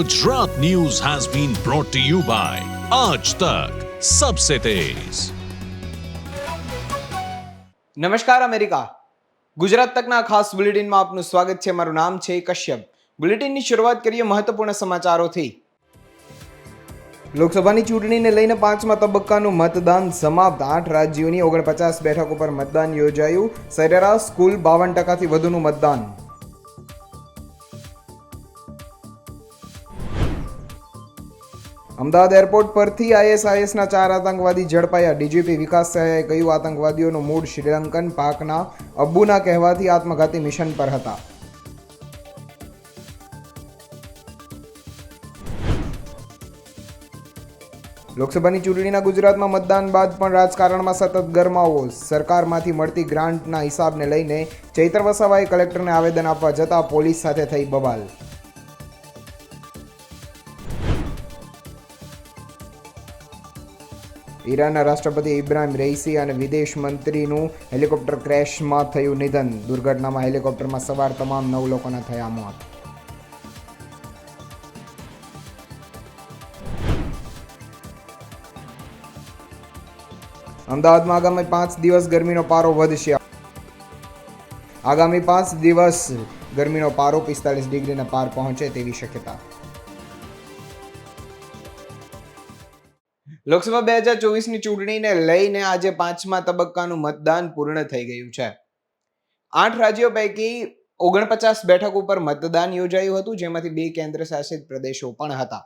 Gujarat news has been brought to you by Aaj Tak Sabse Tez. નમસ્કાર America. Gujarat તકના ખાસ બુલેટિનમાં આપનું સ્વાગત છે. મારું નામ છે કશ્યપ. બુલેટિનની શરૂઆત કરીએ મહત્વપૂર્ણ સમાચારોથી. લોકસભાની ચૂંટણીને લઈને પાંચમા તબક્કાનું મતદાન સમાપ્ત. આઠ રાજ્યોની ઓગણપચાસ બેઠક ઉપર મતદાન યોજાયું. સરેરાશ કુલ બાવન ટકાથી વધુનું મતદાન. અમદાવાદ એરપોર્ટ પરથી આઈએસઆઈએસના ચાર આતંકવાદી ઝડપાયા. ડીજીપી વિકાસ સહાયે કહ્યું, આતંકવાદીઓનું મૂળ શ્રીલંકન પાકના અબ્બુના કહેવાથી આત્મઘાતી મિશન પર હતા. લોકસભાની ચૂંટણીના ગુજરાતમાં મતદાન બાદ પણ રાજકારણમાં સતત ગરમાવો. સરકારમાંથી મળતી ગ્રાન્ટના હિસાબને લઈને ચૈત્ર વસાવાએ કલેક્ટરને આવેદન આપવા જતાં પોલીસ સાથે થઈ બબાલ. ઈરાનના રાષ્ટ્રપતિ ઇબ્રાહિમ રઈસી અને વિદેશ મંત્રીનું હેલિકોપ્ટર ક્રેશમાં થયું નિધન. દુર્ઘટનામાં હેલિકોપ્ટરમાં સવાર તમામ નવ લોકોના થયા મોત. અમદાવાદમાં આગામી પાંચ દિવસ ગરમીનો પારો વધશે. આગામી પાંચ દિવસ ગરમીનો પારો પિસ્તાલીસ ડિગ્રીના પાર પહોંચે તેવી શક્યતા. લોકસભા બે હજાર ચોવીસની ચૂંટણીને લઈને આજે પાંચમા તબક્કાનું મતદાન પૂર્ણ થઈ ગયું છે. આઠ રાજ્યો પૈકી ઓગણપચાસ બેઠક ઉપર મતદાન યોજાયું હતું, જેમાંથી બે કેન્દ્ર શાસિત પ્રદેશો પણ હતા.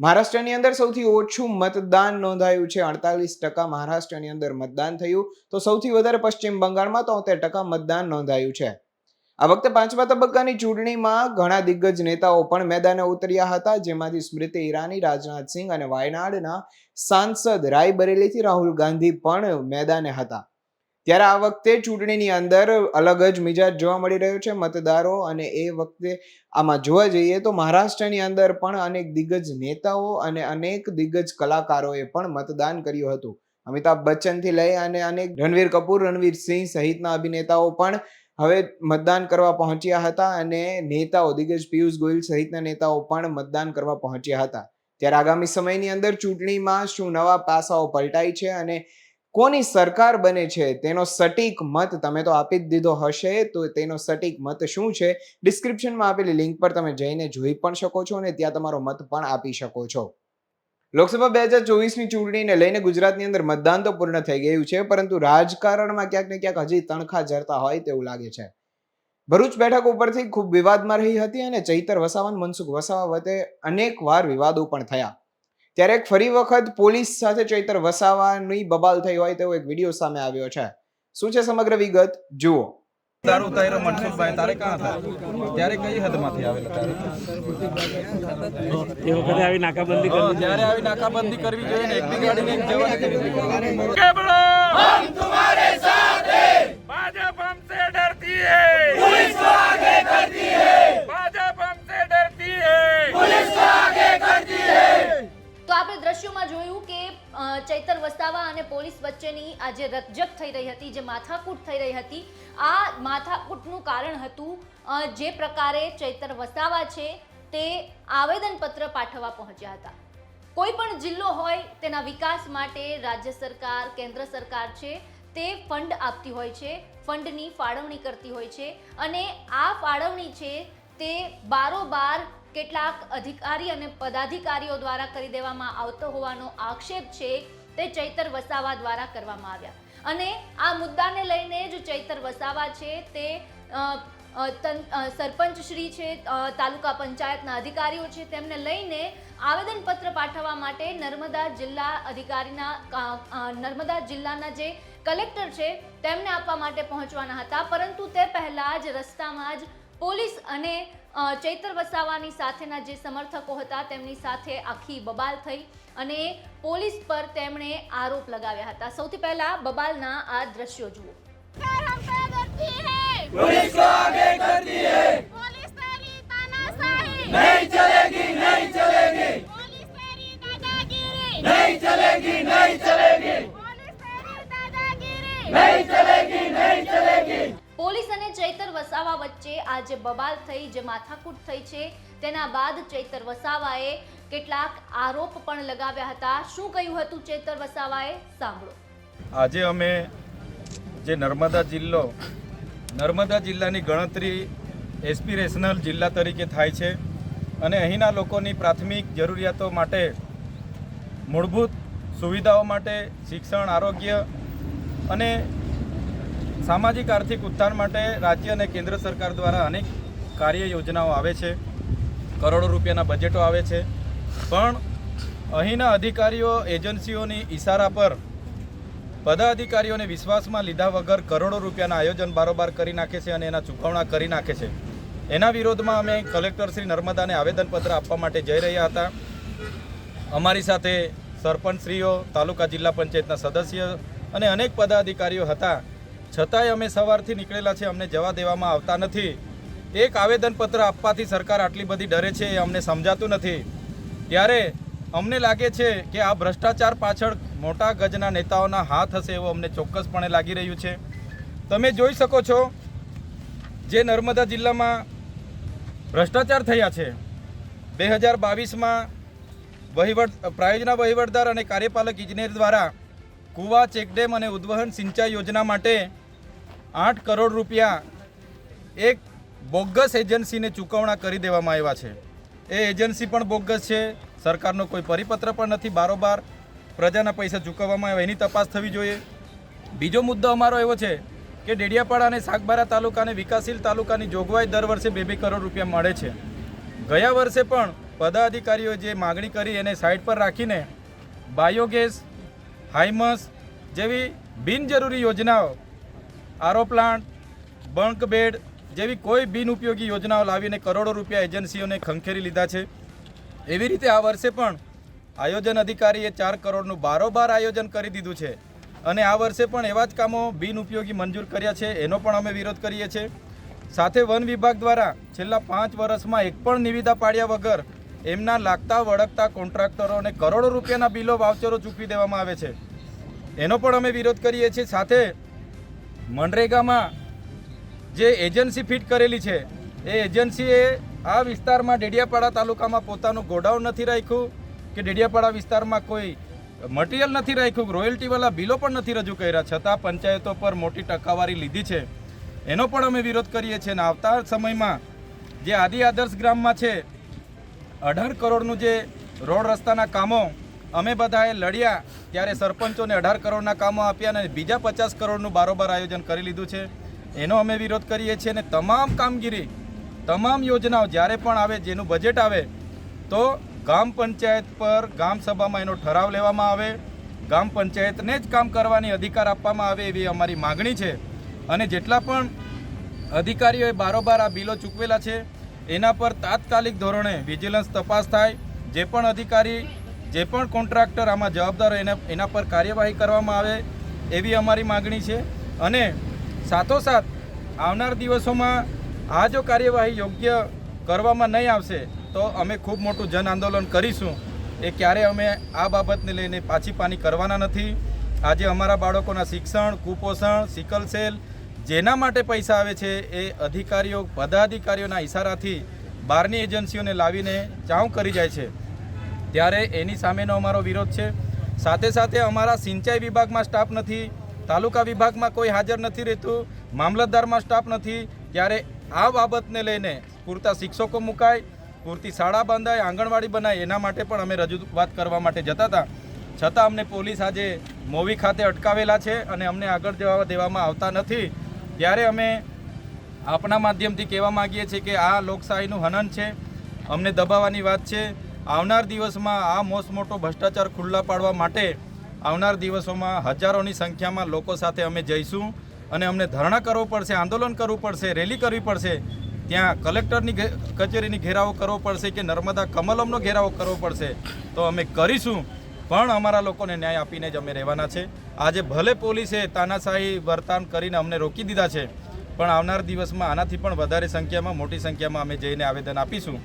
મહારાષ્ટ્રની અંદર સૌથી ઓછું મતદાન નોંધાયું છે, અડતાલીસ ટકા મહારાષ્ટ્રની અંદર મતદાન થયું. તો સૌથી વધારે પશ્ચિમ બંગાળમાં તોતેર ટકા મતદાન નોંધાયું છે. આ વખતે પાંચમા તબક્કાની ચૂંટણીમાં ઘણા દિગ્ગજ નેતાઓ પણ મેદાને ઉતર્યા હતા, જેમાંથી સ્મૃતિ ઈરાની રાજનાથસિંહ અને વાયનાડના સાંસદ રાયબરેલીથી રાહુલ ગાંધી પણ મેદાને હતા. ત્યારે આ વખતે ચૂંટણીની અંદર અલગ જ મિજાજ જોવા મળી રહ્યો છે, મતદારો અને એ વખતે આમાં જોવા જઈએ તો મહારાષ્ટ્રની અંદર પણ અનેક દિગ્ગજ નેતાઓ અને અનેક દિગ્ગજ કલાકારોએ પણ મતદાન કર્યું હતું. અમિતાભ બચ્ચનથી લઈ અને અનેક રણવીર કપૂર, રણવીર સિંહ સહિતના અભિનેતાઓ પણ હવે મતદાન કરવા પહોંચ્યા હતા અને નેતાઓ, દિગ્ગજ પિયુષ ગોયલ સહિતના નેતાઓ પણ મતદાન કરવા પહોંચ્યા હતા. ત્યારે આગામી સમયની અંદર ચૂંટણીમાં શું નવા પાસાઓ પલટાય છે અને કોની સરકાર બને છે, તેનો સટીક મત તમે તો આપી જ દીધો હશે, તો તેનો સટીક મત શું છે? ડિસ્ક્રિપ્શનમાં આપેલી લિંક પર તમે જઈને જોઈ પણ શકો છો અને ત્યાં તમારો મત પણ આપી શકો છો. લોકસભા બે હજાર ચોવીસની ચૂંટણીને લઈને ગુજરાતની અંદર મતદાન તો પૂર્ણ થઈ ગયું છે, પરંતુ રાજકારણમાં ક્યાંક ને ક્યાંક હજી તણખા જરતા હોય તેવું લાગે છે. ભરૂચ બેઠક ઉપરથી ખૂબ વિવાદમાં રહી હતી અને ચૈતર વસાવાન, મનસુખ વસાવા વચ્ચે અનેક વાર વિવાદો પણ થયા. ત્યારે ફરી વખત પોલીસ સાથે ચૈતર વસાવાની બબાલ થઈ હોય તેવો એક વીડિયો સામે આવ્યો છે. શું છે સમગ્ર વિગત? જુઓ. દારૂ ઉતાર્યો મનસુખભાઈ તારે ક્યાં હતા ત્યારે કઈ હદમાંથી આવેલા તારે એ વખતે આવી નાકાબંધી કરવી ત્યારે આવી નાકાબંધી કરવી જોઈએ ને એકની ગાડીને એક જવા કેવી રીતે भाजपा हमसे डरती है पुलिस को आगे करती है भाजपा हमसे डरती है पुलिस को आगे करती है તો આપણે દ્રશ્યોમાં જોયું કે ચૈતર વસાવા અને પોલીસ વચ્ચેની આ જે રકજક થઈ રહી હતી, જે માથાકૂટ થઈ રહી હતી. આ માથાકૂટનું કારણ હતું જે પ્રકારે ચૈતર વસાવા છે તે આવેદનપત્ર પાઠવવા પહોંચ્યા હતા. કોઈ પણ જિલ્લો હોય તેના વિકાસ માટે રાજ્ય સરકાર, કેન્દ્ર સરકાર છે તે ફંડ આપતી હોય છે, ફંડની ફાળવણી કરતી હોય છે અને આ ફાળવણી છે તે બારોબાર કેટલાક અધિકારી અને પદાધિકારીઓ દ્વારા કરી દેવામાં આવતો હોવાનો આક્ષેપ છે તે ચૈતર વસાવા દ્વારા કરવામાં આવ્યા. અને આ મુદ્દાને લઈને જ ચૈતર વસાવા છે તે સરપંચ શ્રી છે તાલુકા પંચાયતના અધિકારીઓ છે તેમને લઈને આવેદનપત્ર પાઠવવા માટે નર્મદા જિલ્લા અધિકારીના નર્મદા જિલ્લાના જે કલેક્ટર છે તેમને આપવા માટે પહોંચવાના હતા. પરંતુ તે પહેલાં જ રસ્તામાં જ પોલીસ અને અ, ચૈતર વસાવાની સાથેના જે સમર્થકો હતા તેમની સાથે આખી બબાલ થઈ અને પોલીસ પર તેમણે આરોપ લગાવ્યા હતા સૌથી પહેલા બબાલના આ દ્રશ્યો જુઓ पुलिस को आगे करती है पुलिस तेरी तानाशाही नहीं चलेगी नहीं चलेगी पुलिस तेरी दादागिरी नहीं चलेगी नहीं चलेगी पुलिस तेरी दादागिरी नहीं चलेगी नहीं चलेगी પોલીસ અને ચૈતર વસાવા વચ્ચે આજે બબાલ થઈ, જે માથાકૂટ થઈ છે, તેના બાદ ચૈતર વસાવાએ કેટલાક આરોપ પણ લગાવ્યા હતા. શું કહ્યું હતું ચૈતર વસાવાએ? સાંભળો. આજે અમે જે નર્મદા જિલ્લો, નર્મદા જિલ્લાની ગણતરી એસ્પિરેશનલ જિલ્લા તરીકે થાય છે અને અહીંના લોકોની પ્રાથમિક જરૂરિયાતો માટે, મૂળભૂત સુવિધાઓ માટે શિક્ષણ, આરોગ્ય અને સામાજિક આર્થિક ઉત્થાન માટે રાજ્ય અને કેન્દ્ર સરકાર દ્વારા અનેક કાર્ય યોજનાઓ આવે છે. કરોડો રૂપિયાના બજેટો આવે છે. પણ અહીંના અધિકારીઓ એજન્સીઓની ઈશારા પર પદાધિકારીઓને વિશ્વાસમાં લીધા વગર કરોડો રૂપિયાના આયોજન બારોબાર કરી નાખે છે અને એના ચૂકવણા કરી નાખે છે. એના વિરોધમાં અમે કલેક્ટર શ્રી નર્મદાને આવેદનપત્ર આપવા માટે જઈ રહ્યા હતા. અમારી સાથે સરપંચશ્રીઓ, તાલુકા જિલ્લા પંચાયતના સદસ્ય અને અનેક પદાધિકારીઓ હતા. છતાંય અમે સવારથી નીકળેલા છે, અમને જવા દેવામાં આવતા નથી. એક આવેદનપત્ર આપવાથી સરકાર આટલી બધી ડરે છે એ અમને સમજાતું નથી. ત્યારે અમને લાગે છે કે આ ભ્રષ્ટાચાર પાછળ મોટા ગજના નેતાઓના હાથ હશે એવું અમને ચોક્કસપણે લાગી રહ્યું છે. તમે જોઈ શકો છો જે નર્મદા જિલ્લામાં ભ્રષ્ટાચાર થયા છે. બે હજાર બાવીસમાં વહીવટ, પ્રાયોજના વહીવટદાર અને કાર્યપાલક ઇજનેર દ્વારા કુવા ચેકડેમ અને ઉદ્વહન સિંચાઈ યોજના માટે આઠ કરોડ રૂપિયા એક બોગસ એજન્સીને ચૂકવણા કરી દેવામાં આવ્યા છે. એ એજન્સી પણ બોગસ છે. સરકારનો કોઈ પરિપત્ર પણ નથી. બારોબાર પ્રજાના પૈસા ચૂકવવામાં આવ્યા. એની તપાસ થવી જોઈએ. બીજો મુદ્દો અમારો એવો છે કે ડેડિયાપાડા અને સાગબારા તાલુકાને વિકાસશીલ તાલુકાની જોગવાઈ દર વર્ષે બે બે કરોડ રૂપિયા મળે છે. ગયા વર્ષે પણ પદાધિકારીઓ જે માગણી કરી એને સાઈડ પર રાખીને બાયોગેસ હાઇમસ જેવી બિનજરૂરી યોજનાઓ આરો પ્લાન્ટ બંક બેડ જેવી કોઈ બિનઉપયોગી યોજનાઓ લાવીને કરોડો રૂપિયા એજન્સીઓને ખંખેરી લીધા છે. એવી રીતે આ વર્ષે પણ આયોજન અધિકારીએ ચાર કરોડનું બારોબાર આયોજન કરી દીધું છે. અને આ વર્ષે પણ એવા જ કામો બિનઉપયોગી મંજૂર કર્યા છે, એનો પણ અમે વિરોધ કરીએ છીએ. સાથે વન વિભાગ દ્વારા છેલ્લા પાંચ વર્ષમાં એક પણ નિવિદા પાડ્યા વગર એમના લાગતા વળગતા કોન્ટ્રાક્ટરોને કરોડો રૂપિયાના બિલો વાવચરો ચૂકવી દેવામાં આવે છે. એનો પણ અમે વિરોધ કરીએ છીએ. સાથે મનરેગામાં જે એજન્સી ફિટ કરેલી છે, એ એજન્સીએ આ વિસ્તારમાં ડેડિયાપાડા તાલુકામાં પોતાનું ગોડાઉન નથી રાખ્યું કે ડેડિયાપાડા વિસ્તારમાં કોઈ મટીરિયલ નથી રાખ્યું, રોયલ્ટીવાળા બિલો પણ નથી રજૂ કર્યા. છતાં પંચાયતો પર મોટી ટકાવારી લીધી છે. એનો પણ અમે વિરોધ કરીએ છીએ અને આવતા સમયમાં જે આદિ આદર્શ ગ્રામમાં છે, અઢાર કરોડનું જે રોડ રસ્તાના કામો અમે બધાએ લડ્યા ત્યારે સરપંચોને અઢાર કરોડના કામો આપ્યા અને બીજા પચાસ કરોડનું બારોબાર આયોજન કરી લીધું છે. એનો અમે વિરોધ કરીએ છીએ અને તમામ કામગીરી, તમામ યોજનાઓ જ્યારે પણ આવે, જેનું બજેટ આવે, તો ગામ પંચાયત પર ગામ સભામાં એનો ઠરાવ લેવામાં આવે. ગામ પંચાયતને જ કામ કરવાની અધિકાર આપવામાં આવે એવી અમારી માગણી છે. અને જેટલા પણ અધિકારીઓએ બારોબાર આ બિલો ચૂકવેલા છે, એના પર તાત્કાલિક ધોરણે વિજિલન્સ તપાસ થાય. જે પણ અધિકારી જે પણ કોન્ટ્રાક્ટર આમાં જવાબદાર એના એના પર કાર્યવાહી કરવામાં આવે એવી અમારી માગણી છે. અને સાથોસાથ આવનાર દિવસોમાં આ જો કાર્યવાહી યોગ્ય કરવામાં નહીં આવશે, તો અમે ખૂબ મોટું જન આંદોલન કરીશું. એ ક્યારે અમે આ બાબતને લઈને પાછી પાની કરવાના નથી. આજે અમારા બાળકોના શિક્ષણ, કુપોષણ, સિકલ સેલ જેના માટે પૈસા આવે છે એ અધિકારીઓ, પદાધિકારીઓના ઇશારાથી બહારની એજન્સીઓને લાવીને ચાઉ કરી જાય છે. ત્યારે એની સામેનો અમારો વિરોધ છે. સાથે સાથે અમારા સિંચાઈ વિભાગમાં સ્ટાફ નથી, તાલુકા વિભાગમાં કોઈ હાજર નથી રહેતું, મામલતદારમાં સ્ટાફ નથી. ત્યારે આ બાબતને લઈને પૂરતા શિક્ષકો મુકાય, પૂરતી શાળા બંધાય, આંગણવાડી બનાય, એના માટે પણ અમે રજૂઆત કરવા માટે જતા હતા. છતાં અમને પોલીસ આજે મોવી ખાતે અટકાવેલા છે અને અમને આગળ જવા દેવામાં આવતા નથી. ત્યારે અમે આપણા માધ્યમથી કહેવા માગીએ છીએ કે આ લોકશાહીનું હનન છે. અમને દબાવવાની વાત છે. આવનાર દિવસમાં આ મોસ મોટો ભ્રષ્ટાચાર ખુલ્લા પાડવા માટે આવનાર દિવસોમાં હજારોની સંખ્યામાં લોકો સાથે અમે જઈશું અને અમને ધરણા કરવો પડશે, આંદોલન કરવું પડશે, રેલી કરવી પડશે. ત્યાં કલેક્ટરની કચેરીની ઘેરાવો કરવો પડશે કે નર્મદા કમલમનો ઘેરાવો કરવો પડશે, તો અમે કરીશું. પણ અમારા લોકોને ન્યાય આપીને જ અમે રહેવાના છે. આજે ભલે પોલીસે તાનાશાહી વર્તાન કરીને અમને રોકી દીધા છે, પણ આવનાર દિવસમાં આનાથી પણ વધારે સંખ્યામાં, મોટી સંખ્યામાં અમે જઈને આવેદન આપીશું.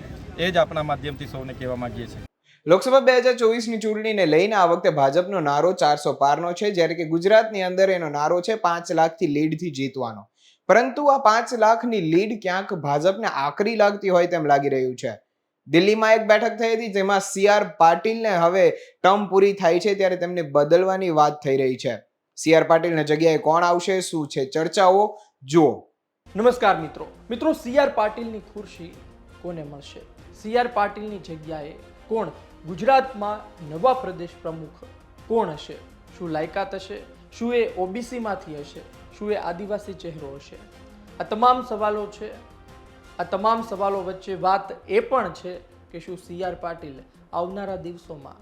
એ જ આપણા માધ્યમથી સૌને કહેવા માંગીએ છીએ. લોકસભા બે હજાર ચોવીસની ચૂંટણીને લઈને આ વખતે ભાજપનો નારો ચારસો પારનો છે જ્યારે કે ગુજરાતની અંદર એનો નારો છે પાંચ લાખથી લીડથી જીતવાનો. પરંતુ આ પાંચ લાખની લીડ ક્યાંક ભાજપને આકરી લાગતી હોય તેમ લાગી રહ્યું છે. દિલ્હીમાં એક બેઠક થઈ હતી જેમાં સી આર પાટીલને હવે ટર્મ પૂરી થાય છે ત્યારે તેમને બદલવાની વાત થઈ રહી છે. સી આર પાટીલની જગ્યાએ કોણ આવશે શું છે ચર્ચાઓ? જુઓ. નમસ્કાર મિત્રો. મિત્રો સી આર પાટીલની ખુરશી કોને મળશે? સી આર પાટીલની જગ્યાએ કોણ ગુજરાતમાં નવા પ્રદેશ પ્રમુખ કોણ હશે? શું લાયકાત હશે? શું એ ઓબીસીમાંથી હશે? શું એ આદિવાસી ચહેરો હશે? આ તમામ સવાલો છે. આ તમામ સવાલો વચ્ચે વાત એ પણ છે કે શું સી આર પાટીલ આવનારા દિવસોમાં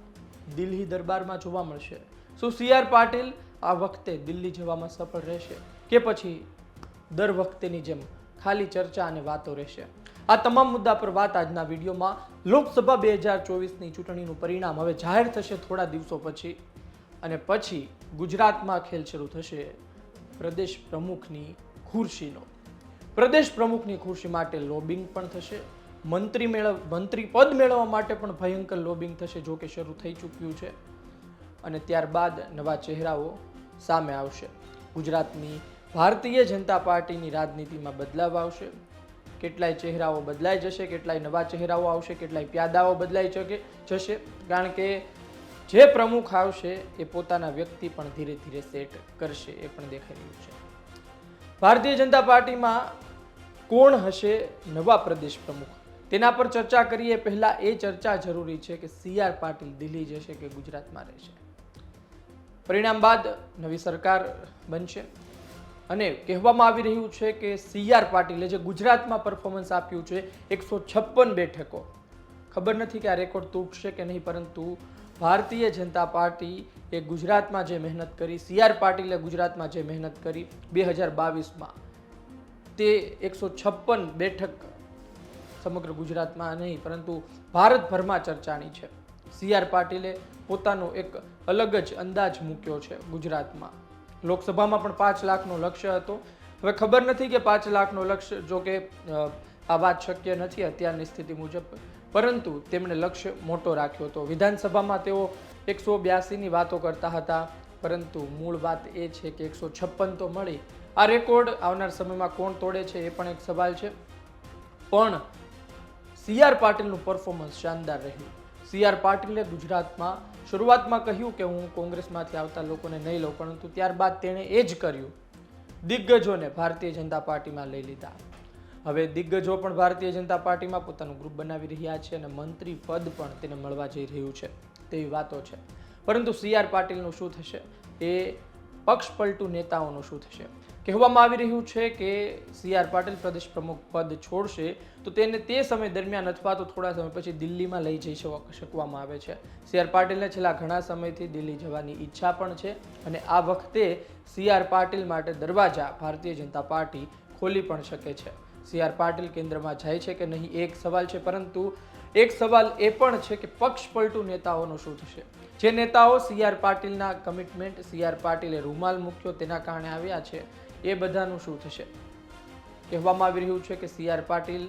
દિલ્હી દરબારમાં જોવા મળશે? શું સી આર પાટીલ આ વખતે દિલ્હી જવામાં સફળ રહેશે? કે પછી દર વખતેની જેમ ખાલી ચર્ચા અને વાતો રહેશે? આ તમામ મુદ્દા પર વાત આજના વિડીયોમાં. લોકસભા બે હજાર ચોવીસની ચૂંટણીનું પરિણામ હવે જાહેર થશે થોડા દિવસો પછી. અને પછી ગુજરાતમાં ખેલ શરૂ થશે. પ્રદેશ પ્રમુખની ખુરશીનો. પ્રદેશ પ્રમુખની ખુરશી માટે લોબિંગ પણ થશે. મંત્રી મેળવ, મંત્રી પદ મેળવવા માટે પણ ભયંકર લોબિંગ થશે જો કે શરૂ થઈ ચૂક્યું છે. અને ત્યારબાદ નવા ચહેરાઓ સામે આવશે. ગુજરાતની ભારતીય જનતા પાર્ટીની રાજનીતિમાં બદલાવ આવશે. કેટલાય ચહેરાઓ બદલાઈ જશે, કેટલાય નવા ચહેરાઓ આવશે, કેટલાય પ્યાદાઓ બદલાઈ જશે. કારણ કે જે પ્રમુખ આવશે એ પોતાના વ્યક્તિ પણ ધીરે ધીરે સેટ કરશે, એ પણ દેખાઈ રહ્યું છે. ભારતીય જનતા પાર્ટીમાં કોણ હશે નવા પ્રદેશ પ્રમુખ? તેના પર ચર્ચા કરીએ. પહેલા એ ચર્ચા જરૂરી છે કે સી આર પાટીલ દિલ્હી જશે કે ગુજરાતમાં રહેશે? પરિણામ બાદ નવી સરકાર બનશે. અને કહેવામાં આવી રહ્યું છે કે સી આર પાટીલે જે ગુજરાતમાં પરફોર્મન્સ આપ્યું છે, એકસો છપ્પન બેઠકો. ખબર નથી કે આ રેકોર્ડ તૂટશે કે નહીં, પરંતુ ભારતીય જનતા પાર્ટી એ ગુજરાતમાં જે મહેનત કરી સી આર પાટીલે ગુજરાતમાં જે મહેનત કરી બે હજાર બાવીસમાં. તે એકસો છપ્પન બેઠક સમગ્ર ગુજરાતમાં નહીં, પરંતુ ભારતભરમાં ચર્ચાની છે. સી આર પાટીલે પોતાનો એક અલગ જ અંદાજ મૂક્યો છે ગુજરાતમાં. લોકસભામાં પણ પાંચ લાખનો લક્ષ્ય હતો. હવે ખબર નથી કે પાંચ લાખનો લક્ષ્ય જો કે આ વાત શક્ય નથી અત્યારની સ્થિતિ મુજબ. પરંતુ તેમણે લક્ષ્ય મોટો રાખ્યો હતો. વિધાનસભામાં તેઓ એકસો બ્યાસીની વાતો કરતા હતા. પરંતુ મૂળ વાત એ છે કે એકસો છપ્પન તો મળી. આ રેકોર્ડ આવનાર સમયમાં કોણ તોડે છે એ પણ એક સવાલ છે. પણ સી આર પાટીલનું પરફોર્મન્સ શાનદાર રહ્યું. સી આર પાટીલે ગુજરાતમાં શરૂઆતમાં કહ્યું કે હું કોંગ્રેસમાંથી આવતા લોકોને નહીં લઉં, પરંતુ ત્યારબાદ તેણે એ જ કર્યું. દિગ્ગજોને ભારતીય જનતા પાર્ટીમાં લઈ લીધા. હવે દિગ્ગજો પણ ભારતીય જનતા પાર્ટીમાં પોતાનું ગ્રુપ બનાવી રહ્યા છે અને મંત્રી પદ પણ તેને મળવા જઈ રહ્યું છે, તેવી વાતો છે. પરંતુ સી આર પાટીલનું શું થશે? એ પક્ષ પલટું નેતાઓનું શું થશે? કહેવામાં આવી રહ્યું છે કે સી આર પાટીલ પ્રદેશ પ્રમુખ પદ છોડશે, તો તેને તે સમય દરમિયાન અથવા તો થોડા સમય પછી દિલ્હીમાં લઈ જઈ શક- શકવામાં આવે છે. સી આર પાટીલને છેલ્લા ઘણા સમયથી દિલ્હી જવાની ઈચ્છા પણ છે અને આ વખતે સી આર પાટીલ માટે દરવાજા ભારતીય જનતા પાર્ટી ખોલી પણ શકે છે. સી આર પાટીલ કેન્દ્રમાં જાય છે કે નહીં એક સવાલ છે, પરંતુ એક સવાલ એ પણ છે કે પક્ષ પલટું નેતાઓનું શું થશે? જે નેતાઓ સી આર પાટીલના કમિટમેન્ટ સી આર પાટીલે રૂમાલ મૂક્યો તેના કારણે આવ્યા છે. એ બધાનું શું થશે? કહેવામાં આવી રહ્યું છે કે સી આર પાટીલ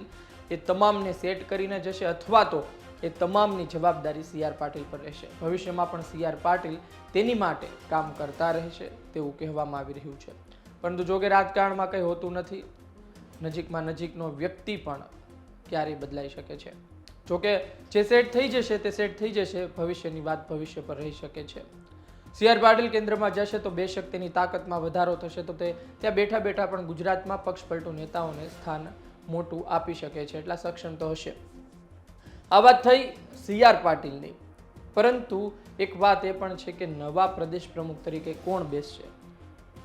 એ તમામને સેટ કરીને જશે અથવા તો એ તમામની જવાબદારી સી આર પાટીલ પર રહેશે. ભવિષ્યમાં પણ સી આર પાટીલ તેની માટે કામ કરતા રહેશે તેવું કહેવામાં આવી રહ્યું છે. પરંતુ જો કે રાજકારણમાં કંઈ હોતું નથી, નજીકમાં નજીકનો વ્યક્તિ પણ ક્યારેય બદલાઈ શકે છે. જોકે જે સેટ થઈ જશે તે સેટ થઈ જશે, ભવિષ્યની વાત ભવિષ્ય પર રહી શકે છે. સી આર પાટીલ કેન્દ્રમાં જશે તો બે શક્તિની તાકાતમાં વધારો થશે તો તે ત્યાં બેઠા બેઠા પણ ગુજરાતમાં પક્ષપલટુ નેતાઓને સ્થાન મોટું આપી શકે છે એટલા સક્ષમ તો હશે. આ વાત થઈ સી આર પાટીલની. પરંતુ એક વાત એ પણ છે કે નવા પ્રદેશ પ્રમુખ તરીકે કોણ બેસશે?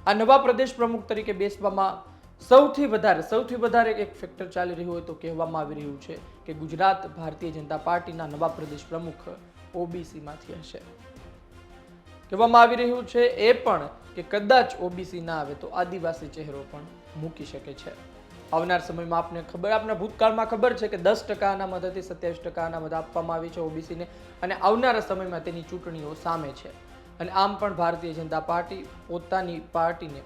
આ નવા પ્રદેશ પ્રમુખ તરીકે બેસવામાં સૌથી વધારે સૌથી વધારે એક ફેક્ટર ચાલી રહ્યું હોય તો કહેવામાં આવી રહ્યું છે કે ગુજરાત ભારતીય જનતા પાર્ટીના નવા પ્રદેશ પ્રમુખ ઓબીસીમાંથી હશે. કહેવામાં આવી રહ્યું છે એ પણ કે કદાચ ઓબીસી ના આવે તો આદિવાસી ચહેરો પણ મૂકી શકે છે. આવનાર સમયમાં આપને ખબર, આપના ભૂતકાળમાં ખબર છે કે દસ ટકા અનામત હતી, સત્યાવીસ ટકા અનામત આપવામાં આવી છે ઓબીસીને અને આવનારા સમયમાં તેની ચૂંટણીઓ સામે છે. અને આમ પણ ભારતીય જનતા પાર્ટી પોતાની પાર્ટીને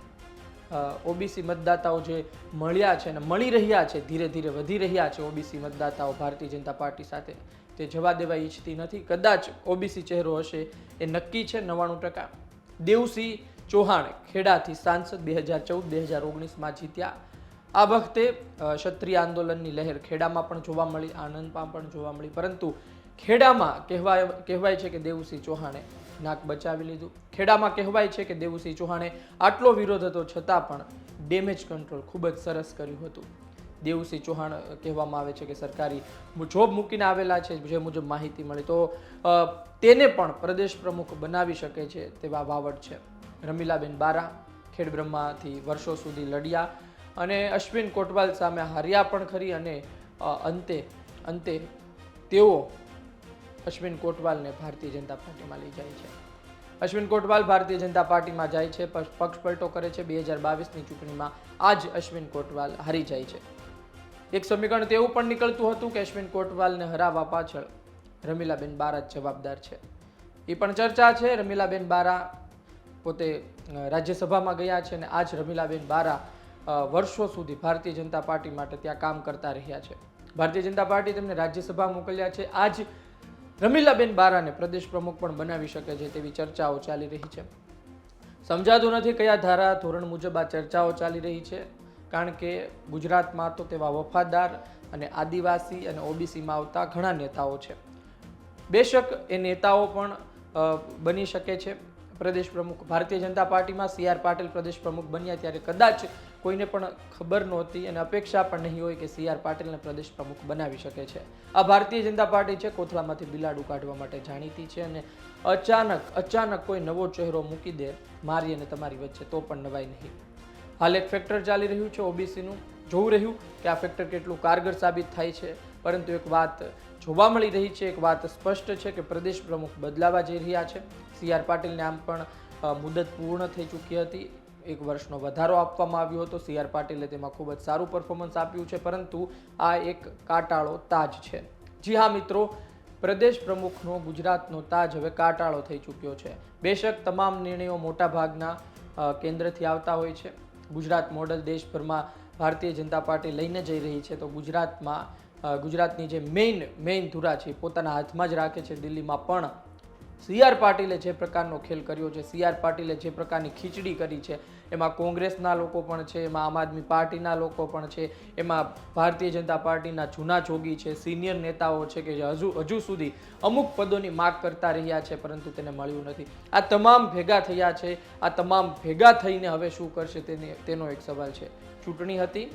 ઓબીસી મતદાતાઓ જે મળ્યા છે અને મળી રહ્યા છે, ધીરે ધીરે વધી રહ્યા છે ઓબીસી મતદાતાઓ ભારતીય જનતા પાર્ટી સાથે. તે જવા દેવા ઈચ્છતી નથી. કદાચ ઓબીસી ચહેરો હશે એ નક્કી છે નવ્વાણું ટકા. દેવસિંહ ચૌહાણ ખેડાથી સાંસદ બે હજાર ચૌદ, બે હજાર ઓગણીસમાં જીત્યા. આ વખતે ક્ષત્રિય આંદોલનની લહેર ખેડામાં પણ જોવા મળી આનંદમાં પણ જોવા મળી. પરંતુ ખેડામાં કહેવાય કહેવાય છે કે દેવસિંહ ચૌહાણે નાક બચાવી લીધું. ખેડામાં કહેવાય છે કે દેવસિંહ ચૌહાણે આટલો વિરોધ હતો છતાં પણ ડેમેજ કંટ્રોલ ખૂબ જ સરસ કર્યું હતું. દેવુસિંહ ચૌહાણ કહેવામાં આવે છે કે સરકારી જોબ મૂકીને આવેલા છે, જે મુજબ માહિતી મળી. તો તેને પણ પ્રદેશ પ્રમુખ બનાવી શકે છે તેવા વાવડ છે. રમીલાબેન બારા, ખેડબ્રહ્માથી વર્ષો સુધી લડ્યા અને અશ્વિન કોટવાલ સામે હાર્યા પણ ખરી અને અંતે અંતે તેઓ અશ્વિન કોટવાલને ભારતીય જનતા પાર્ટીમાં લઈ જાય છે. અશ્વિન કોટવાલ ભારતીય જનતા પાર્ટીમાં જાય છે, પક્ષ પલટો કરે છે. બે હજાર બાવીસની ચૂંટણીમાં આ જ અશ્વિન કોટવાલ હારી જાય છે. એક સમીકરણ તેવું પણ નીકળતું હતું કે અશ્વિન કોટવાલને હરાવવા પાછળ રમીલાબેન બારા જ જવાબદાર છે. એ પણ ચર્ચા છે. રમીલાબેન બારા પોતે રાજ્યસભામાં ગયા છે અને આજ રમીલાબેન બારા વર્ષો સુધી ભારતીય જનતા પાર્ટી માટે ત્યાં કામ કરતા રહ્યા છે. ભારતીય જનતા પાર્ટી તેમને રાજ્યસભા મોકલ્યા છે. આજ રમીલાબેન બારાને પ્રદેશ પ્રમુખ પણ બનાવી શકે છે તેવી ચર્ચાઓ ચાલી રહી છે. સમજાતું નથી કયા ધારા ધોરણ મુજબ આ ચર્ચાઓ ચાલી રહી છે. કારણ કે ગુજરાતમાં તો તેવા વફાદાર અને આદિવાસી અને ઓબીસીમાં આવતા ઘણા નેતાઓ છે. બેશક એ નેતાઓ પણ બની શકે છે. પ્રદેશ પ્રમુખ, ભારતીય જનતા પાર્ટીમાં સી આર પાટીલ પ્રદેશ પ્રમુખ બન્યા ત્યારે કદાચ કોઈને પણ ખબર નહોતી અને અપેક્ષા પણ નહીં હોય કે સી આર પાટીલને પ્રદેશ પ્રમુખ બનાવી શકે છે. આ ભારતીય જનતા પાર્ટી છે, કોથળામાંથી બિલાડું કાઢવા માટે જાણીતી છે અને અચાનક અચાનક કોઈ નવો ચહેરો મૂકી દે, મારી અને તમારી વચ્ચે તો પણ નવાઈ નહીં. હાલ એક ફેક્ટર ચાલી રહ્યું છે ઓબીસીનું. જોવું રહ્યું કે આ ફેક્ટર કેટલું કારગર સાબિત થાય છે. પરંતુ એક વાત જોવા મળી રહી છે, એક વાત સ્પષ્ટ છે કે પ્રદેશ પ્રમુખ બદલાવા જઈ રહ્યા છે. સી આર પાટીલને આમ પણ મુદત પૂર્ણ થઈ ચૂકી હતી. એક વર્ષનો વધારો આપવામાં આવ્યો હતો. સી આર પાટીલે તેમાં ખૂબ જ સારું પરફોર્મન્સ આપ્યું છે, પરંતુ આ એક કાટાળો તાજ છે. જી હા, મિત્રો, પ્રદેશ પ્રમુખનો ગુજરાતનો તાજ હવે કાટાળો થઈ ચૂક્યો છે. બેશક તમામ નિર્ણયો મોટા ભાગના કેન્દ્રથી આવતા હોય છે. ગુજરાત મોડલ દેશભરમાં ભારતીય જનતા પાર્ટી લઈને જઈ રહી છે. તો ગુજરાતમાં ગુજરાતની જે મેઇન મેઇન ધુરા છે પોતાના હાથમાં જ રાખે છે. દિલ્હીમાં પણ સી આર પાટીલે જે પ્રકારનો ખેલ કર્યો છે સી આર પાટીલે જે પ્રકારની ખીચડી કરી છે, એમાં કોંગ્રેસના લોકો પણ છે, એમાં આમ આદમી પાર્ટીના લોકો પણ છે, એમાં ભારતીય જનતા પાર્ટીના જૂના જોગી છે, સિનિયર નેતાઓ છે કે જે હજુ હજુ સુધી અમુક પદોની માગ કરતા રહ્યા છે, પરંતુ તેને મળ્યું નથી. આ તમામ ભેગા થયા છે, આ તમામ ભેગા થઈને હવે શું કરશે તેને, તેનો એક સવાલ છે. ચૂંટણી હતી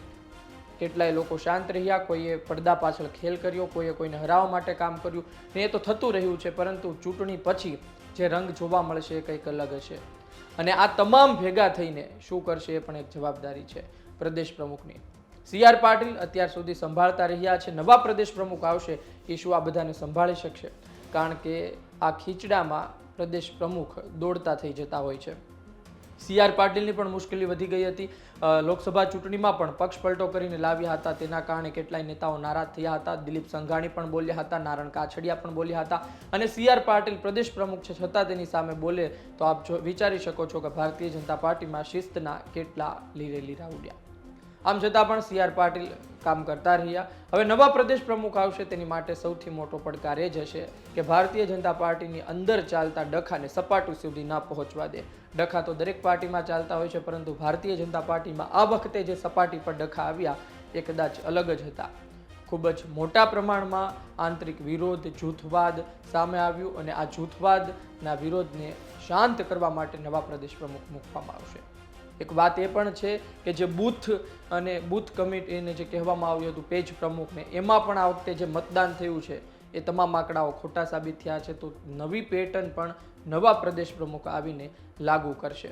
કેટલાય લોકો શાંત રહ્યા, કોઈએ પડદા પાછળ ખેલ કર્યો, કોઈએ કોઈને હરાવવા માટે કામ કર્યું. ને એ તો થતું રહ્યું છે, પરંતુ ચૂંટણી પછી જે રંગ જોવા મળશે એ કંઈક અલગ હશે. અને આ તમામ ભેગા થઈને શું કરશે એ પણ એક જવાબદારી છે. પ્રદેશ પ્રમુખની. સી આર પાટીલ અત્યાર સુધી સંભાળતા રહ્યા છે. નવા પ્રદેશ પ્રમુખ આવશે એ શું આ બધાને સંભાળી શકશે. કારણ કે આ ખીચડામાં પ્રદેશ પ્રમુખ દોડતા થઈ જતા હોય છે. સી આર પાટીલની પણ મુશ્કેલી વધી ગઈ હતી. લોકસભા ચૂંટણીમાં પણ પક્ષ પલટો કરીને લાવ્યા હતા. તેના કારણે કેટલાય નેતાઓ નારાજ થયા હતા. દિલીપ સંઘાણી પણ બોલ્યા હતા. નારણ કાછડિયા પણ બોલ્યા હતા. અને સી આર પાટીલ પ્રદેશ પ્રમુખ છે. છતાં તેની સામે બોલે તો આપ વિચારી શકો છો કે ભારતીય જનતા પાર્ટીમાં શિસ્તના કેટલા લીરે લીરા ઉડ્યા આમ છતાં પણ સી આર પાટીલ કામ કરતા રહ્યા. હવે નવા પ્રદેશ પ્રમુખ આવશે તેની માટે સૌથી મોટો પડકાર એ જ હશે કે ભારતીય જનતા પાર્ટીની અંદર ચાલતા ડખાને સપાટી સુધી ના પહોંચવા દે. ડખા તો દરેક પાર્ટીમાં ચાલતા હોય છે, પરંતુ ભારતીય જનતા પાર્ટીમાં આ વખતે જે સપાટી પર ડખા આવ્યા એ કદાચ અલગ જ હતા. ખૂબ જ મોટા પ્રમાણમાં આંતરિક વિરોધ, જૂથવાદ સામે આવ્યું અને આ જૂથવાદના વિરોધને શાંત કરવા માટે નવા પ્રદેશ પ્રમુખ મૂકવામાં આવશે. એક વાત એ પણ છે કે જે બૂથ અને બૂથ કમિટીને જે કહેવામાં આવ્યું હતું, પેજ પ્રમુખને, એમાં પણ આ વખતે જે મતદાન થયું છે, એ તમામ આંકડાઓ ખોટા સાબિત થયા છે, તો નવી પેટર્ન પણ નવા પ્રદેશ પ્રમુખ આવીને લાગુ કરશે.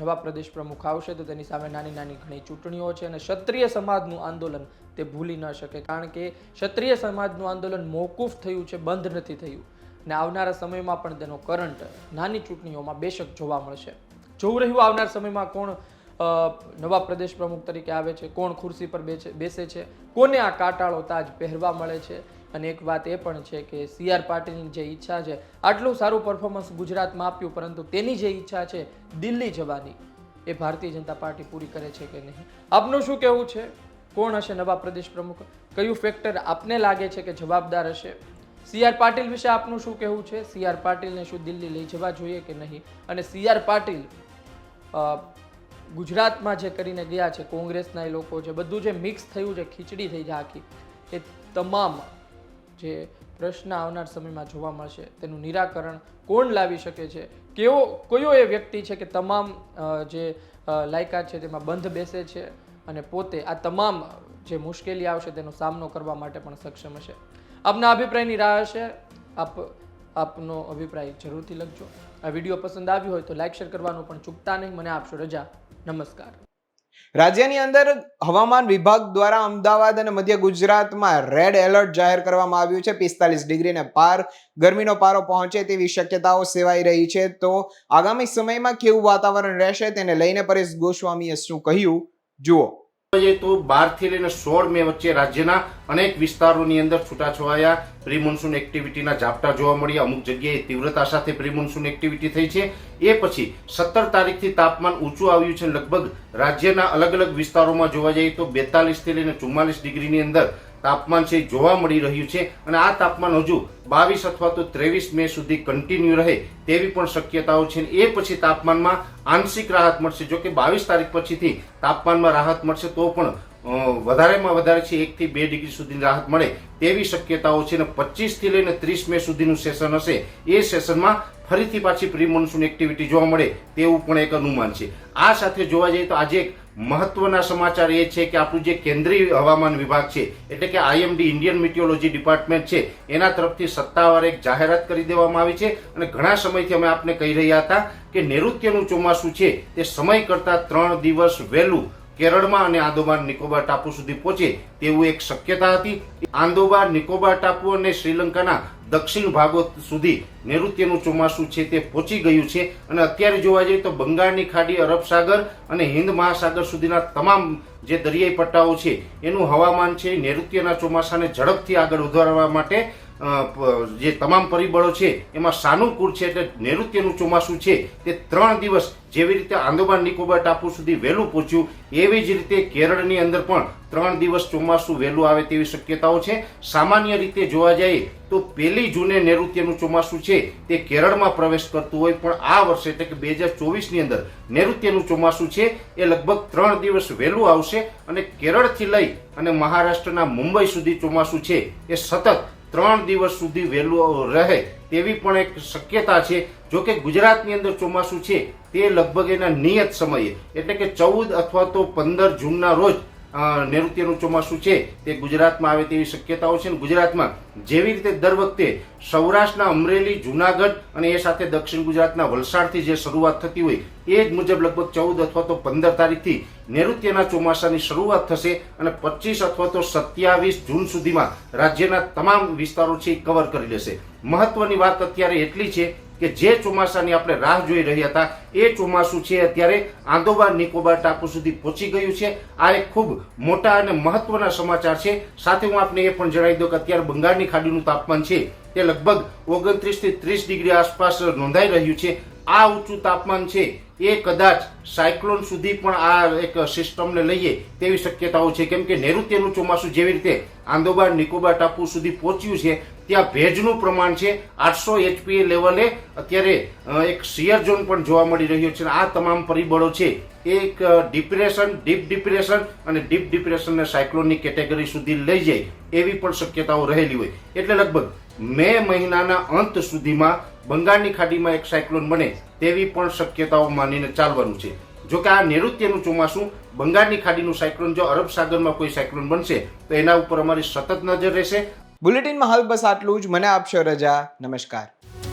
નવા પ્રદેશ પ્રમુખ આવશે તો તેની સામે નાની નાની ઘણી ચૂંટણીઓ છે અને ક્ષત્રિય સમાજનું આંદોલન તે ભૂલી ન શકે, કારણ કે ક્ષત્રિય સમાજનું આંદોલન મોકૂફ થયું છે, બંધ નથી થયું. અને આવનારા સમયમાં પણ તેનો કરંટ નાની ચૂંટણીઓમાં બેશક જોવા મળશે. જોવું રહ્યું આવનાર સમયમાં કોણ નવા પ્રદેશ પ્રમુખ તરીકે આવે છે, કોણ ખુરશી પર બેસે છે, કોને આ કાટાળો તાજ પહેરવા મળે છે? અને એક વાત એ પણ છે કે સીઆર પાટીલની જે ઈચ્છા છે, આટલું સારું પરફોર્મન્સ ગુજરાતમાં આપ્યું, પરંતુ તેની જે ઈચ્છા છે, દિલ્હી જવાની, એ ભારતીય જનતા પાર્ટી પૂરી કરે છે કે નહીં? આપનું શું કહેવું છે? કોણ હશે નવા પ્રદેશ પ્રમુખ? કયું ફેક્ટર આપને લાગે છે કે જવાબદાર હશે? સી આર પાટીલ વિશે આપનું શું કહેવું છે? સી આર પાટીલને શું દિલ્હી લઈ જવા જોઈએ કે નહીં? અને સી આર પાટીલ ગુજરાતમાં જે કરીને ગયા છે, કોંગ્રેસના એ લોકો છે, બધું જે મિક્સ થયું છે, ખીચડી થઈ છે એ તમામ જે પ્રશ્ન આવનાર સમયમાં જોવા મળશે, તેનું નિરાકરણ કોણ લાવી શકે છે? કેવો, કયો એ વ્યક્તિ છે કે તમામ જે લાયકાત છે તેમાં બંધ બેસે છે અને પોતે આ તમામ જે મુશ્કેલી આવશે તેનો સામનો કરવા માટે પણ સક્ષમ હશે? આપના અભિપ્રાયની રાહ હશે? આપ, આપનો અભિપ્રાય જરૂરથી લખજો. આ વીડિયો પસંદ આવ્યો હોય તો લાઈક શેર કરવાનું પણ ચૂકતા નહીં. મને આપશો રજા. નમસ્કાર. રાજ્યની અંદર હવામાન વિભાગ દ્વારા અમદાવાદ અને મધ્ય ગુજરાતમાં રેડ એલર્ટ જાહેર કરવામાં આવ્યું છે. પિસ્તાલીસ ડિગ્રીને પાર ગરમીનો પારો પહોંચે તેવી શક્યતાઓ સેવાઈ રહી છે. તો આગામી સમયમાં કેવું વાતાવરણ રહેશે તેને લઈને પરેશ ગોસ્વામીએ શું કહ્યું? જુઓ. જોઈએ તો બારથી લઈને સોળ મે વચ્ચે રાજ્યના અનેક વિસ્તારોની અંદર છૂટાછવાયા. પ્રી મોન્સૂન એક્ટિવિટીના ઝાપટા જોવા મળ્યા. અમુક જગ્યાએ તીવ્રતા સાથે પ્રી એક્ટિવિટી થઈ છે. એ પછી સત્તર તારીખથી તાપમાન ઊંચું આવ્યું છે લગભગ રાજ્યના અલગ અલગ વિસ્તારોમાં જોવા જઈએ તો બેતાલીસથી લઈને ચુમ્માલીસ ડિગ્રીની અંદર તાપમાન છે જોવા મળી રહ્યું છે અને આ તાપમાન હજુ બાવીસ અથવા તો ત્રેવીસ મે સુધી કન્ટિન્યુ રહે તેવી પણ શક્યતાઓ છે. એ પછી તાપમાનમાં આંશિક રાહત મળશે. જો કે બાવીસ તારીખ પછીથી તાપમાનમાં રાહત મળશે તો પણ વધારેમાં વધારે છે એકથી બે ડિગ્રી સુધીની રાહત મળે તેવી શક્યતાઓ છે અને પચીસથી લઈને ત્રીસ મે સુધીનું સેશન હશે. એ સેશનમાં ફરીથી પાછી પ્રી મોન્સૂન એક્ટિવિટી જોવા મળે તેવું પણ એક અનુમાન છે. આ સાથે જોવા જઈએ તો આજે એક મહત્વના સમાચાર એ છે કે આપણું જે કેન્દ્રીય હવામાન વિભાગ છે, એટલે કે આઈએમડી, ઇન્ડિયન મિટિયોલોજી ડિપાર્ટમેન્ટ છે, એના તરફથી સત્તાવાર એક જાહેરાત કરી દેવામાં આવી છે અને ઘણા સમયથી અમે આપને કહી રહ્યા હતા કે નૈઋત્યનું ચોમાસું છે, તે સમય કરતાં ત્રણ દિવસ વહેલું કેરળમાં અને આંદોબાર નિકોબાર ટાપુ સુધી પહોંચે તેવું એક શક્યતા હતી. આંદોબાર નિકોબાર ટાપુ અને શ્રીલંકાના દક્ષિણ ભાગો સુધી નૈઋત્યનું ચોમાસું છે તે પહોંચી ગયું છે. અને અત્યારે જોવા જઈએ તો બંગાળની ખાડી, અરબ સાગર અને હિન્દ મહાસાગર સુધીના તમામ જે દરિયાઈ પટ્ટાઓ છે, એનું હવામાન છે નૈઋત્યના ચોમાસાને ઝડપથી આગળ વધારવા માટે જે તમામ પરિબળો છે, એમાં સાનુકૂળ છે એટલે નૈઋત્યનું ચોમાસું છે, તે ત્રણ દિવસ જેવી રીતે આંદોમાન નિકોબાર ટાપુ સુધી વહેલું પહોંચ્યું, એવી જ રીતે કેરળની અંદર પણ ત્રણ દિવસ ચોમાસું વહેલું આવે તેવી શક્યતાઓ છે. સામાન્ય રીતે જોવા જઈએ તો પહેલી જૂને નૈઋત્યનું ચોમાસું છે, તે કેરળમાં પ્રવેશ કરતું હોય, પણ આ વર્ષે એટલે કે બે હજાર ચોવીસની અંદર નૈઋત્યનું ચોમાસું છે, એ લગભગ ત્રણ દિવસ વહેલું આવશે અને કેરળથી લઈ અને મહારાષ્ટ્રના મુંબઈ સુધી ચોમાસું છે, એ સતત ત્રણ દિવસ સુધી વહેલું રહે તેવી પણ એક શક્યતા છે. જો કે ગુજરાતની અંદર ચોમાસું છે, તે લગભગ એના નિયત સમયે, એટલે કે ચૌદ અથવા તો પંદર જૂનના રોજ નૈઋત્યનું ચોમાસું છે તે ગુજરાતમાં આવે તેવી શક્યતાઓ છે અને ગુજરાતમાં જેવી રીતે દર વખતે સૌરાષ્ટ્રના અમરેલી, જુનાગઢ અને એ સાથે દક્ષિણ ગુજરાતના વલસાડથી જે શરૂઆત થતી હોય એ જ મુજબ લગભગ ચૌદ અથવા તો પંદર તારીખથી નૈઋત્યના ચોમાસાની શરૂઆત થશે અને પચીસ અથવા તો સત્યાવીસ જૂન સુધીમાં રાજ્યના તમામ વિસ્તારો છે કવર કરી લેશે. મહત્વની વાત અત્યારે એટલી છે કે જે ચોમાસાની આપણે રાહ જોઈ રહ્યા હતા, એ ચોમાસું છે અત્યારે આંદોબાર નિકોબાર ટાપુ સુધી પહોંચી ગયું છે. આ એક ખૂબ મોટા અને મહત્વના સમાચાર છે. સાથે હું આપને એ પણ જણાવી દઉં કે અત્યારે બંગાળની ખાડીનું તાપમાન છે, તે લગભગ ઓગણત્રીસથી ત્રીસ ડિગ્રી આસપાસ નોંધાઈ રહ્યું છે. આ ઊંચું તાપમાન છે. એ કદાચ સાયક્લોન સુધી પણ આ એક સિસ્ટમને લઈએ તેવી શક્યતાઓ છે. કેમ કે નૈઋત્યનું ચોમાસું જેવી રીતે આંદોબાર નિકોબાર ટાપુ સુધી પહોંચ્યું છે, ત્યાં ભેજનું પ્રમાણ છે. આઠસો એચપી લેવલે અત્યારે એક સિયર ઝોન પણ જોવા મળી રહ્યો છે આ તમામ પરિબળો છે. એક ડિપ્રેશન, ડીપ ડિપ્રેશન અને ડીપ ડિપ્રેશનને સાયક્લોનની કેટેગરી સુધી લઈ જાય એવી પણ શક્યતાઓ રહેલી હોય. એટલે લગભગ મે મહિનાના અંત સુધીમાં બંગાળની ખાડીમાં એક સાયક્લોન બને. તેવી પણ શક્યતાઓ માનીને ચાલવાનું છે. જો કે આ નૈઋત્યનું ચોમાસું બંગાળની ખાડીનું સાયક્લોન જો અરબ સાગરમાં કોઈ સાયક્લોન બનશે તો એના ઉપર અમારી સતત નજર રહેશે. બુલેટિનમાં હાલ બસ આટલું જ. મને આપશો રજા. નમસ્કાર.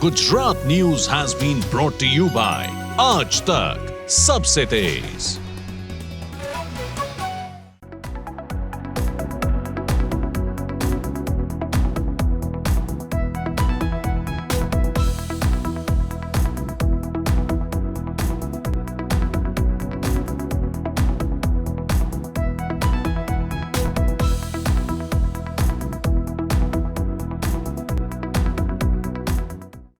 Gujarat news has been brought you by Aaj Tak Sabse Tez